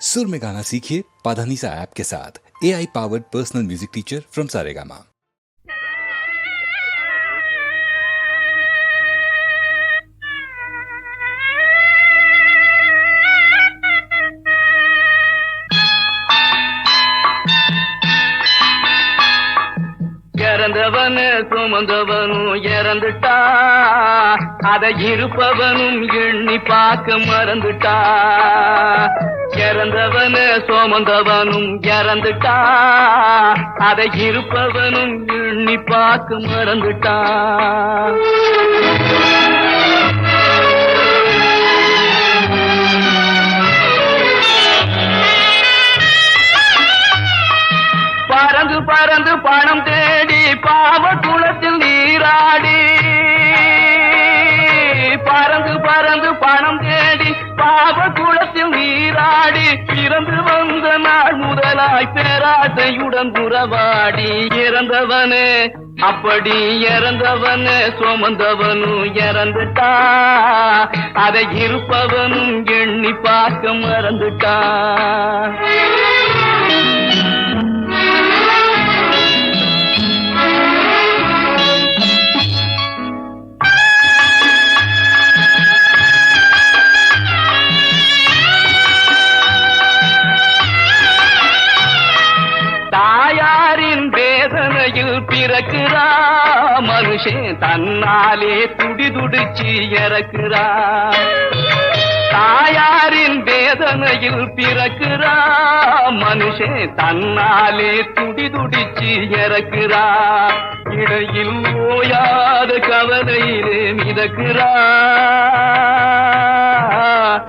सुर में गाना सीखिए पाधानीसा ऐप के साथ A I powered personal music teacher from Saregama இறந்தவனு சுமந்தவனும் இறந்துட்டா அதை இருப்பவனும் எண்ணி பார்க்க மறந்துட்டா இறந்தவனு சோமந்தவனும் இறந்துட்டா. அதை இருப்பவனும் எண்ணி பார்க்க மறந்துட்டா. பறந்து பறந்து பணம் தேடி பாவ குளத்தில் நீராடி. பறந்து பறந்து பணம் தேடி பாவ நீராடி இறந்து வந்த நாள் முதலாய் பேராசையுடன் உறவாடி இறந்தவனே அப்படி இறந்தவனு சுமந்தவனும் இறந்துட்டா. அதை இருப்பவனும் எண்ணி பார்க்க மறந்துட்டான் மனுஷன் தன்னாலே துடிதுடிச்சு இறக்குறான் தாயாரின் வேதனையில் பிறக்கிறான் மனுஷன் தன்னாலே துடிதுடிச்சு இறக்குறான் இடையில் ஓயாத கவலையிலே மிதக்கிறான்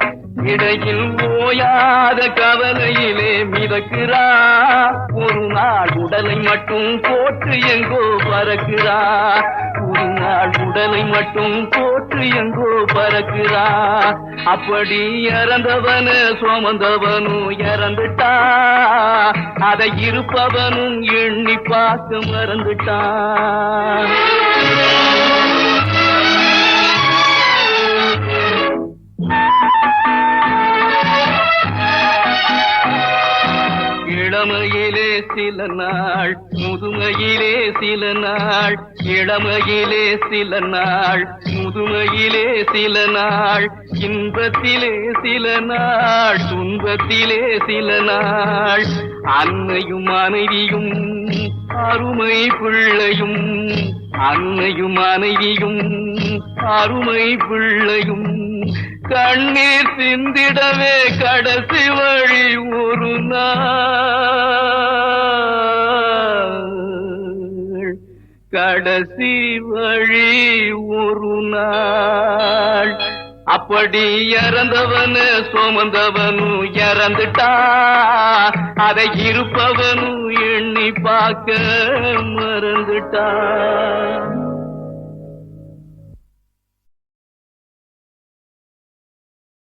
இடையில் ஓயாத கவலையிலே மிதக்கிறான் ஒரு உடலை மட்டும் போட்டு எங்கோ பறக்கிறா. ஒரு நாள் உடலை மட்டும் போட்டு எங்கோ பறக்கிறா. அப்படி இறந்தவனு சுமந்தவனும் இறந்துட்டா. அதை இருப்பவனும் எண்ணி பார்க்க மறந்துட்டான் இளமையிலே சில நாள் முதுமையிலே சில நாள் இளமையிலே சில நாள் முதுமையிலே சில நாள் இன்பத்திலே சில நாள் துன்பத்திலே சில நாள். அன்னையும் மனைவியும் அருமை பிள்ளையும் அன்னையும் மனைவியும் அருமை பிள்ளையும் கண்ணீர் சிந்திடவே கடைசி வழி ஒரு நாள். கடைசி வழி ஒரு நாள். அப்படி இறந்தவனு சுமந்தவனும் இறந்துட்டா. அதை இருப்பவனும் எண்ணி பார்க்க மறந்துட்டான்